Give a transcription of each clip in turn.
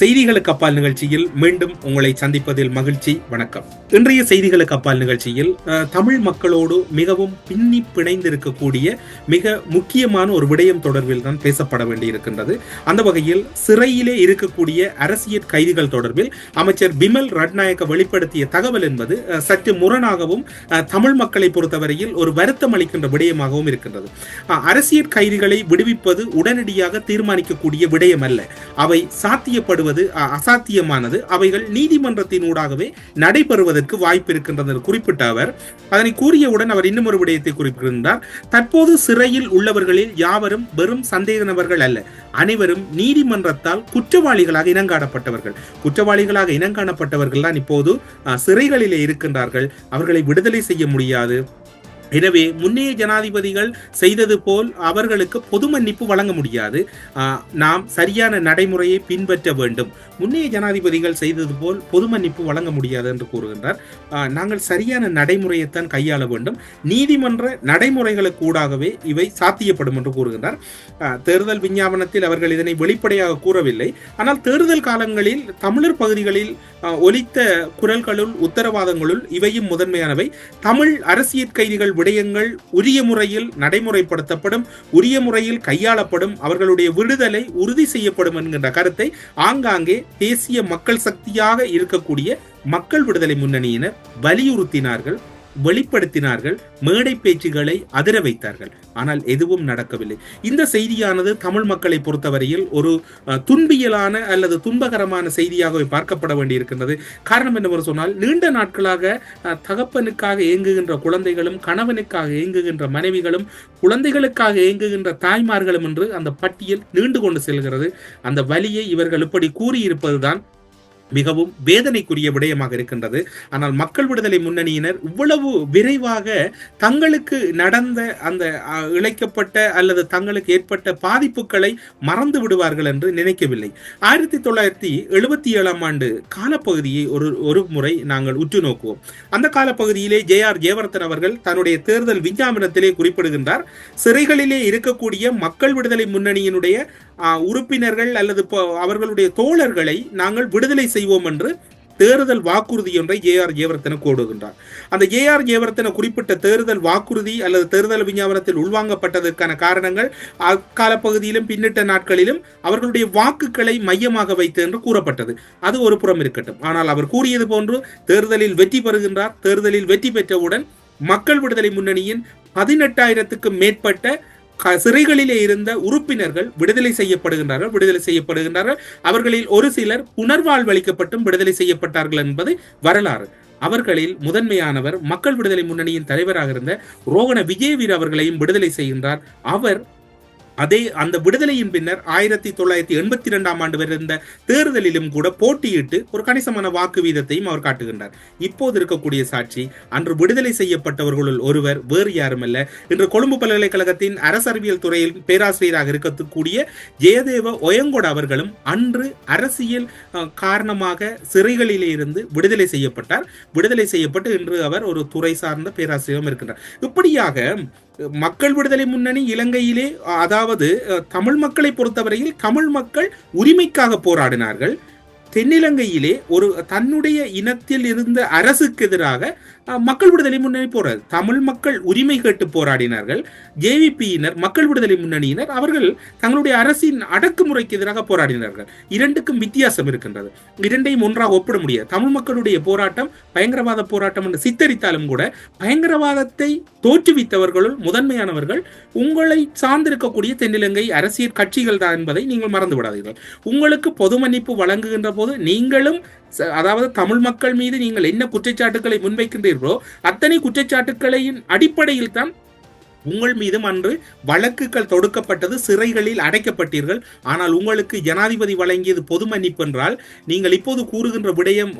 செய்திகளுக்கு அப்பால் நிகழ்ச்சியில் மீண்டும் உங்களை சந்திப்பதில் மகிழ்ச்சி. வணக்கம். இன்றைய செய்திகளுக்கு அப்பால் நிகழ்ச்சியில் தமிழ் மக்களோடு மிகவும் பின்னி பிணைந்திருக்கக்கூடிய மிக முக்கியமான ஒரு விடயம் தொடர்பில் தான் பேசப்பட வேண்டியிருக்கின்றது. அந்த வகையில் சிறையிலே இருக்கக்கூடிய அரசியல் கைதிகள் தொடர்பில் அமைச்சர் பிமல் ரட்நாயக்க வெளிப்படுத்திய தகவல் என்பது சற்று முரணாகவும் தமிழ் மக்களை பொறுத்தவரையில் ஒரு வருத்தம் அளிக்கின்ற விடயமாகவும் இருக்கின்றது. அரசியல் கைதிகளை விடுவிப்பது உடனடியாக தீர்மானிக்கக்கூடிய விடயம் அல்ல அவை சாத்தியப்படும் அ- அசாத்தியமானது. அவைகள் நீதிமன்றத்தின் ஊடாகவே நடைபெறுவதற்கு வாய்ப்பு இருக்கின்றது என்று குறிப்பிட்ட அவர். அதனை கூறியவுடன் அவர் இன்னும் ஒரு விடயத்தை குறிப்பிட்டிருந்தார் தற்போது சிறையில் உள்ளவர்களில் யாவரும் வெறும் சந்தேக நபர்கள் அல்ல. அனைவரும் நீதிமன்றத்தால் குற்றவாளிகளாக இனங்காணப்பட்டவர்கள். குற்றவாளிகளாக இனங்காணப்பட்டவர்கள் தான் இப்போது சிறைகளிலே இருக்கின்றார்கள். அவர்களை விடுதலை செய்ய முடியாது. எனவே முன்னைய ஜனாதிபதிகள் செய்தது போல் அவர்களுக்கு பொது மன்னிப்பு வழங்க முடியாது. நாம் சரியான நடைமுறையை பின்பற்ற வேண்டும். முன்னைய ஜனாதிபதிகள் செய்தது போல் பொது மன்னிப்பு வழங்க முடியாது என்று கூறுகின்றார். நாங்கள் சரியான நடைமுறையைத்தான் கையாள வேண்டும். நீதிமன்ற நடைமுறைகளுக்கு ஊடாகவே இவை சாத்தியப்படும் என்று கூறுகின்றார். தேர்தல் விஞ்ஞாபனத்தில் அவர்கள் இதனை வெளிப்படையாக கூறவில்லை. ஆனால் தேர்தல் காலங்களில் தமிழர் பகுதிகளில் ஒலித்த குரல்களுள் உத்தரவாதங்களுள் இவையும் முதன்மையானவை. தமிழ் அரசியல் கைதிகள் விடயங்கள் உரிய முறையில் நடைமுறைப்படுத்தப்படும் உரிய முறையில் கையாளப்படும் அவர்களுடைய விடுதலை உறுதி செய்யப்படும் என்கின்ற கருத்தை ஆங்காங்கே தேசிய மக்கள் சக்தியாக இருக்கக்கூடிய மக்கள் விடுதலை முன்னணியினர் வலியுறுத்தினார்கள். வெளிப்படுத்தினார்கள் மேடை பேச்சுகளை அதிர வைத்தார்கள். ஆனால் எதுவும் நடக்கவில்லை. இந்த செய்தியானது தமிழ் மக்களை பொறுத்தவரையில் ஒரு துன்பியலான அல்லது துன்பகரமான செய்தியாகவே பார்க்கப்பட வேண்டியிருக்கின்றது. காரணம் என்னவென்று சொன்னால் நீண்ட நாட்களாக அஹ், தகப்பனுக்காக இயங்குகின்ற குழந்தைகளும் கணவனுக்காக இயங்குகின்ற மனைவிகளும் குழந்தைகளுக்காக இயங்குகின்ற தாய்மார்களும் என்று அந்த பட்டியல் நீண்டு கொண்டு செல்கிறது. அந்த வழியை இவர்கள் இப்படி கூறியிருப்பதுதான் மிகவும் வேதனைக்குரிய விடயமாக இருக்கின்றது. ஆனால் மக்கள் விடுதலை முன்னணியினர் இவ்வளவு விரைவாக தங்களுக்கு நடந்த அந்த இழைக்கப்பட்ட அல்லது தங்களுக்கு ஏற்பட்ட பாதிப்புகளை மறந்து விடுவார்கள் என்று நினைக்கவில்லை. ஆயிரத்தி தொள்ளாயிரத்தி எழுபத்தி ஏழாம் ஆண்டு காலப்பகுதியை ஒரு ஒரு முறை நாங்கள் உற்று நோக்குவோம். அந்த காலப்பகுதியிலே ஜே ஆர் ஜெயவர்த்தன் அவர்கள் தன்னுடைய தேர்தல் விஞ்ஞாபனத்திலே குறிப்பிடுகின்றார் சிறைகளிலே இருக்கக்கூடிய மக்கள் விடுதலை முன்னணியினுடைய உறுப்பினர்கள் அல்லது அவர்களுடைய தோழர்களை நாங்கள் விடுதலை செய்வோம் என்று தேர்தல் வாக்குறுதி ஒன்றை ஏ ஆர் ஜெயவர்தன கோடுகின்றார் அந்த ஏ ஆர் ஜெயவர்தன குறிப்பிட்ட தேர்தல் வாக்குறுதி அல்லது தேர்தல் விஞ்ஞாபனத்தில் உள்வாங்கப்பட்டதற்கான காரணங்கள் அக்கால பகுதியிலும் பின்னிட்ட நாட்களிலும் அவர்களுடைய வாக்குகளை மையமாக வைத்து என்று கூறப்பட்டது. அது ஒரு புறம் இருக்கட்டும். ஆனால் அவர் கூறியது போன்று தேர்தலில் வெற்றி பெறுகின்றார். தேர்தலில் வெற்றி பெற்றவுடன் மக்கள் விடுதலை முன்னணியின் பதினெட்டாயிரத்துக்கும் மேற்பட்ட சிறைகளிலே இருந்த உறுப்பினர்கள் விடுதலை செய்யப்படுகின்றார்கள் விடுதலை செய்யப்படுகின்றார்கள். அவர்களில் ஒரு சிலர் புனர்வாழ்வளிக்கப்பட்டும் விடுதலை செய்யப்பட்டார்கள் என்பது வரலாறு. அவர்களில் முதன்மையானவர் மக்கள் விடுதலை முன்னணியின் தலைவராக இருந்த ரோகண விஜயவீர் அவர்களையும் விடுதலை செய்கின்றார். அவர் அதே அந்த விடுதலையின் பின்னர் ஆயிரத்தி தொள்ளாயிரத்தி எண்பத்தி இரண்டாம் ஆண்டு வரைந்த தேர்தலிலும் கூட போட்டியிட்டு ஒரு கணிசமான வாக்கு வீதத்தையும் அவர் காட்டுகின்றார். இப்போது இருக்கக்கூடிய சாட்சி அன்று விடுதலை செய்யப்பட்டவர்களுள் ஒருவர் வேறு யாருமல்ல. இன்று கொழும்பு பல்கலைக்கழகத்தின் அரசறிவியல் துறையில் பேராசிரியராக இருக்கக்கூடிய ஜெயதேவ ஒயங்கொட அவர்களும் அன்று அரசியல் காரணமாக சிறைகளிலே இருந்து விடுதலை செய்யப்பட்டார். விடுதலை செய்யப்பட்டு இன்று அவர் ஒரு துறை சார்ந்த பேராசிரியரும் இருக்கின்றார். இப்படியாக மக்கள் விடுதலை முன்னணி இலங்கையிலே அதாவது அஹ், தமிழ் மக்களை பொறுத்தவரையில் தமிழ் மக்கள் உரிமைக்காக போராடினார்கள். தென்னிலங்கையிலே ஒரு தன்னுடைய இனத்தில் இருந்த அரசுக்கு எதிராக மக்கள் விடுதலை முன்னணி போராடு தமிழ் மக்கள் உரிமை கேட்டு போராடினார்கள். ஜேவிபியினர் மக்கள் விடுதலை முன்னணியினர் அவர்கள் தங்களுடைய அரசின் அடக்குமுறைக்கு எதிராக போராடினார்கள். இரண்டுக்கும் வித்தியாசம் இருக்கின்றது. இரண்டையும் ஒன்றாக ஒப்பிட முடியாது. தமிழ் மக்களுடைய போராட்டம் பயங்கரவாத போராட்டம் என்று சித்தரித்தாலும் கூட பயங்கரவாதத்தை தோற்றுவித்தவர்களுள் முதன்மையானவர்கள் உங்களை சார்ந்திருக்கக்கூடிய தென்னிலங்கை அரசியல் கட்சிகள் தான் என்பதை நீங்கள் மறந்து விடாதீர்கள். உங்களுக்கு பொது மன்னிப்பு வழங்குகின்ற போது நீங்களும் அதாவது தமிழ் மக்கள் மீது நீங்கள் என்ன குற்றச்சாட்டுகளை முன்வைக்கின்றீர்களோ அத்தனை குற்றச்சாட்டுக்களையின் அடிப்படையில் தான் உங்கள் மீதும் அன்று வழக்குகள் தொடுக்கப்பட்டது சிறைகளில் அடைக்கப்பட்டீர்கள். ஆனால் உங்களுக்கு ஜனாதிபதி வழங்கியது பொது மன்னிப்பு என்றால் நீங்கள் இப்போது கூறுகின்ற விடயம்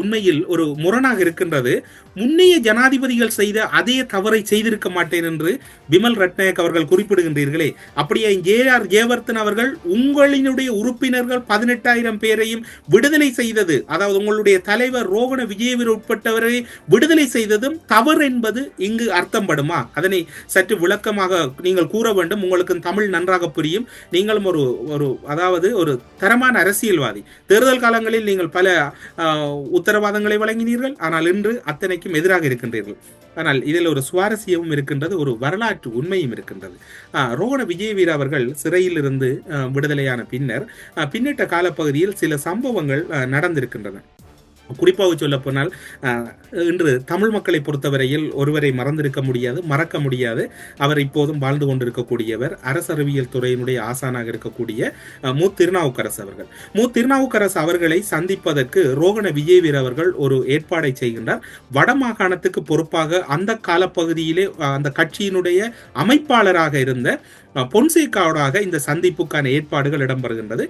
உண்மையில் ஒரு முரணாக இருக்கின்றது. முன்னைய ஜனாதிபதிகள் செய்த அதே தவறை செய்திருக்க மாட்டேன் என்று விமல் ரட்நாயக் அவர்கள் குறிப்பிடுகின்றீர்களே. அப்படியே ஜே ஆர் ஜெயவர்தன் அவர்கள் உங்களினுடைய உறுப்பினர்கள் பதினெட்டாயிரம் பேரையும் விடுதலை செய்தது அதாவது உங்களுடைய தலைவர் ரோகண விஜயவீர் உட்பட்டவரை விடுதலை செய்ததும் தவறு என்பது இங்கு அர்த்தம் படுமா அதனை சற்று விளக்கமாக நீங்கள் கூற வேண்டும். உங்களுக்கு தமிழ் நன்றாக புரியும். நீங்களும் ஒரு ஒரு அதாவது ஒரு தரமான அரசியல்வாதி. தேர்தல் காலங்களில் நீங்கள் பல ஆஹ், உத்தரவாதங்களை வழங்கினீர்கள். ஆனால் இன்று அத்தனைக்கும் எதிராக இருக்கின்றீர்கள். ஆனால் இதில் ஒரு சுவாரஸ்யமும் இருக்கின்றது ஒரு வரலாற்று உண்மையும் இருக்கின்றது. ஆஹ், ரோகண விஜயவீர அவர்கள் சிறையில் இருந்து விடுதலையான பின்னர் பின்னிட்ட காலப்பகுதியில் சில சம்பவங்கள் நடந்திருக்கின்றன. குறிப்பாக சொல்ல போனால் இன்று தமிழ் மக்களை பொறுத்தவரையில் ஒருவரை மறந்திருக்க முடியாது மறக்க முடியாது. அவர் இப்போதும் வாழ்ந்து கொண்டிருக்கக்கூடியவர் அரசறிவியல் துறையினுடைய ஆசானாக இருக்கக்கூடிய மு. திருநாவுக்கரசு அவர்கள். மு. திருநாவுக்கரசு அவர்களை சந்திப்பதற்கு ரோகண விஜயவீர் அவர்கள் ஒரு ஏற்பாடை செய்கின்றார். வடமாகாணத்துக்கு பொறுப்பாக அந்த காலப்பகுதியிலே அந்த கட்சியினுடைய அமைப்பாளராக இருந்த பொன்சேகாவோடாக இந்த சந்திப்புக்கான ஏற்பாடுகள் இடம்பெறுகின்றது.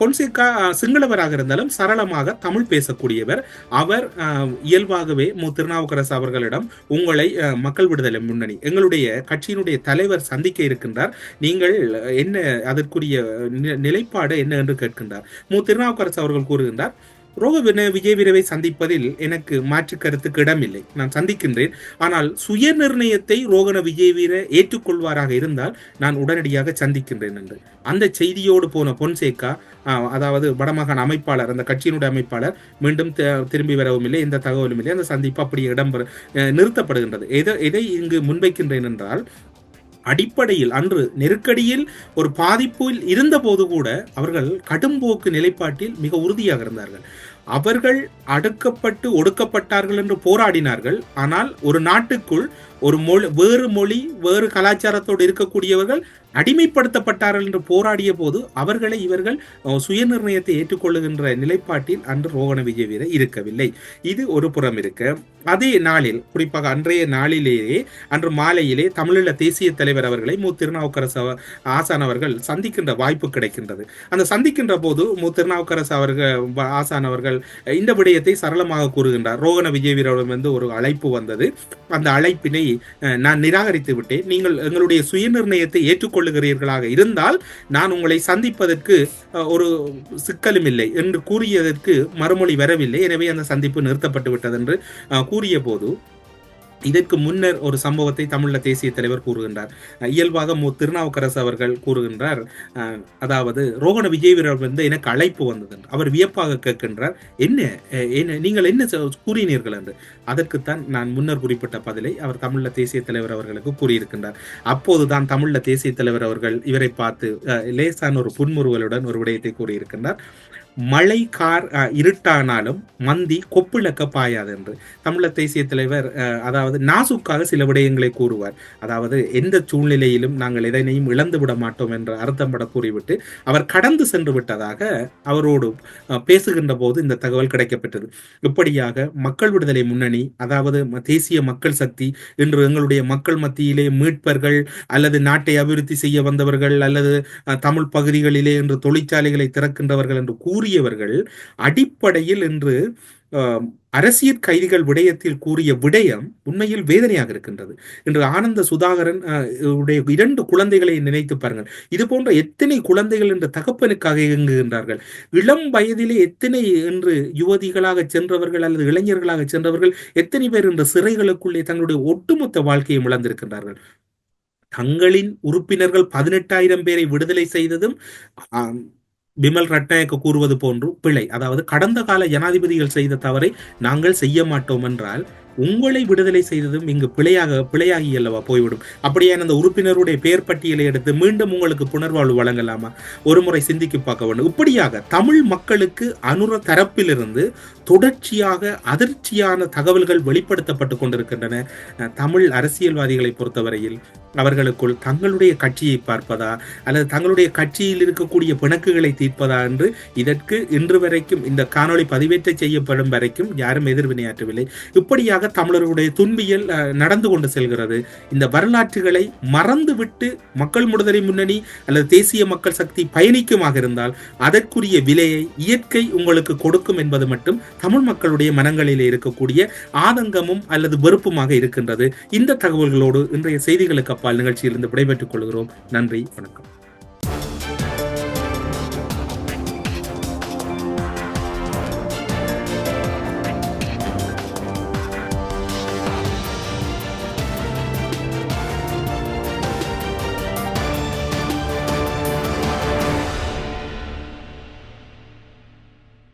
பொன்சேகா சிங்களவராக இருந்தாலும் சரளமாக தமிழ் பேசக்கூடியவர். அவர் அஹ், இயல்பாகவே மு. திருநாவுக்கரசு அவர்களிடம் உங்களை அஹ், மக்கள் விடுதலை முன்னணி எங்களுடைய கட்சியினுடைய தலைவர் சந்திக்க இருக்கின்றார். நீங்கள் என்ன அதற்குரிய நிலைப்பாடு என்ன என்று கேட்கின்றார். மு. திருநாவுக்கரசு அவர்கள் கூறுகின்றார் ரோக வின- சந்திப்பதில் எனக்கு மாற்று கருத்துக்கு இடமில்லை. நான் சந்திக்கின்றேன். ஆனால் சுய நிர்ணயத்தை ரோகண விஜயவீர ஏற்றுக்கொள்வாராக இருந்தால் நான் உடனடியாக சந்திக்கின்றேன் என்று. அந்த செய்தியோடு போன பொன்சேகா அதாவது வடமாகாண அமைப்பாளர் அந்த கட்சியினுடைய அமைப்பாளர் மீண்டும் திரும்பி வரவும் இல்லை. எந்த தகவலும் இல்லை. அந்த சந்திப்பு அப்படியே இடம்பெற நிறுத்தப்படுகின்றது. எதை எதை இங்கு முன்வைக்கின்றேன் என்றால் அடிப்படையில் அன்று நெருக்கடியில் ஒரு பாதிப்பில் இருந்தபோது கூட அவர்கள் கடும்போக்கு நிலைப்பாட்டில் மிக உறுதியாக இருந்தார்கள். அவர்கள் அடுக்கப்பட்டு ஒடுக்கப்பட்டார்கள் என்று போராடினார்கள். ஆனால் ஒரு நாட்டுக்குள் ஒரு மொழி வேறு மொழி வேறு கலாச்சாரத்தோடு இருக்கக்கூடியவர்கள் அடிமைப்படுத்தப்பட்டார்கள் என்று போராடிய போது அவர்களை இவர்கள் சுயநிர்ணயத்தை ஏற்றுக்கொள்ளுகின்ற நிலைப்பாட்டில் அன்று ரோகண விஜயவீர இருக்கவில்லை. இது ஒரு புறம் இருக்க. அதே நாளில் குறிப்பாக அன்றைய நாளிலேயே அன்று மாலையிலே தமிழீழ தேசிய தலைவர் அவர்களை மு. திருநாவுக்கரசு ஆசான் அவர்கள் சந்திக்கின்ற வாய்ப்பு கிடைக்கின்றது. அந்த சந்திக்கின்ற போது மு. திருநாவுக்கரசு அவர்கள் ஆசான் அவர்கள் இந்த விடயத்தை சரளமாக கூறுகின்றார். ரோகண விஜயவீரரிடம் வந்து ஒரு அழைப்பு வந்தது. அந்த அழைப்பினை நான் நிராகரித்து விட்டேன். நீங்கள் எங்களுடைய சுயநிர்ணயத்தை ஏற்றுக்கொள்ளுகிறீர்களாக இருந்தால் நான் உங்களை சந்திப்பதற்கு ஒரு சிக்கலும் இல்லை என்று கூறியதற்கு மறுமொழி வரவில்லை. எனவே அந்த சந்திப்பு நிறுத்தப்பட்டு விட்டது என்று கூறிய போது இதற்கு முன்னர் ஒரு சம்பவத்தை தமிழ தேசிய தலைவர் கூறுகின்றார். இயல்பாக மு திருநாவுக்கரசு அவர்கள் கூறுகின்றார் அதாவது ரோகண விஜயவீரர் வந்து எனக்கு அழைப்பு வந்தது அவர் வியப்பாக கேட்கின்றார் என்ன என்ன நீங்கள் என்ன சொ- கூறினீர்கள்? என்று. அதற்குத்தான் நான் முன்னர் குறிப்பிட்ட பதிலை அவர் தமிழ தேசிய தலைவர் அவர்களுக்கு கூறியிருக்கின்றார். அப்போதுதான் தமிழ தேசிய தலைவர் அவர்கள் இவரை பார்த்து லேசான ஒரு புன்முறுவலுடன் ஒரு விடயத்தை கூறியிருக்கின்றார். மழை கார் இருட்டானாலும் மந்தி கொப்பிழக்க பாயாது என்று தமிழ தேசிய தலைவர் அதாவது நாசுக்காக சில விடயங்களை கூறுவார். அதாவது எந்த சூழ்நிலையிலும் நாங்கள் எதனையும் இழந்து விட மாட்டோம் என்று அர்த்தம் பட கூறிவிட்டு அவர் கடந்து சென்று விட்டதாக அவரோடு பேசுகின்ற போது இந்த தகவல் கிடைக்கப்பெற்றது. இப்படியாக மக்கள் விடுதலை முன்னணி அதாவது தேசிய மக்கள் சக்தி இன்று எங்களுடைய மக்கள் மத்தியிலே மீட்பர்கள் அல்லது நாட்டை அபிவிருத்தி செய்ய வந்தவர்கள் அல்லது அஹ், தமிழ் பகுதிகளிலே இன்று தொழிற்சாலைகளை திறக்கின்றவர்கள் என்று கூறி கூறியவர்கள் அடிப்படையில் இன்று அரசியல் கைதிகள் விடயத்தில் கூறிய விடயம் உண்மையில் வேதனையாக இருக்கின்றது. இன்று ஆனந்த சுதாகரன் உடைய இரண்டு குழந்தைகளை நினைத்து பாருங்கள். இது போன்ற எத்தனை குழந்தைகள் என்ற தகப்பனுக்காக இயங்குகின்றார்கள். இளம் வயதிலே எத்தனை என்று யுவதிகளாக சென்றவர்கள் அல்லது இளைஞர்களாக சென்றவர்கள் எத்தனை பேர் என்ற சிறைகளுக்குள்ளே தங்களுடைய ஒட்டுமொத்த வாழ்க்கையை இழந்திருக்கின்றார்கள். தங்களின் உறுப்பினர்கள் பதினெட்டாயிரம் பேரை விடுதலை செய்ததும் பிமல் ரட்நாயக்க கூறுவது போன்று பிழை. அதாவது கடந்த கால ஜனாதிபதிகள் செய்த தவறை நாங்கள் செய்ய மாட்டோம் என்றால் உங்களை விடுதலை செய்ததும் இங்கு பிழையாக பிழையாகி அல்லவா போய்விடும். அப்படியான அந்த உறுப்பினருடைய பெயர் பட்டியலை எடுத்து மீண்டும் உங்களுக்கு புனர்வாழ்வு வழங்கலாமா? ஒரு முறை சிந்திக்கு பார்க்க வேண்டும். இப்படியாக தமிழ் மக்களுக்கு அனுர தரப்பிலிருந்து தொடர்ச்சியாக அதிர்ச்சியான தகவல்கள் வெளிப்படுத்தப்பட்டு கொண்டிருக்கின்றன. தமிழ் அரசியல்வாதிகளை பொறுத்தவரையில் அவர்களுக்குள் தங்களுடைய கட்சியை பார்ப்பதா? அல்லது தங்களுடைய கட்சியில் இருக்கக்கூடிய பிணக்குகளை தீர்ப்பதா என்று இதற்கு இன்று வரைக்கும் இந்த காணொளி பதிவேற்ற செய்யப்படும் வரைக்கும் யாரும் எதிர்வினையாற்றவில்லை. இப்படியாக தமிழர்களுடைய துன்பியல் நடந்து கொண்டு செல்கிறது. இந்த வரலாற்றுகளை மறந்துவிட்டு மக்கள் விடுதலை முன்னணி அல்லது தேசிய மக்கள் சக்தி பயணிக்குமாக இருந்தால் அதற்குரிய விலையை இயற்கை உங்களுக்கு கொடுக்கும் என்பது மட்டும் தமிழ் மக்களுடைய மனங்களில் இருக்கக்கூடிய ஆதங்கமும் அல்லது வெறுப்புமாக இருக்கின்றது. இந்த தகவல்களோடு இன்றைய செய்திகளுக்கு அப்பால் நிகழ்ச்சியிலிருந்து விடைபெற்றுக் கொள்கிறோம். நன்றி வணக்கம்.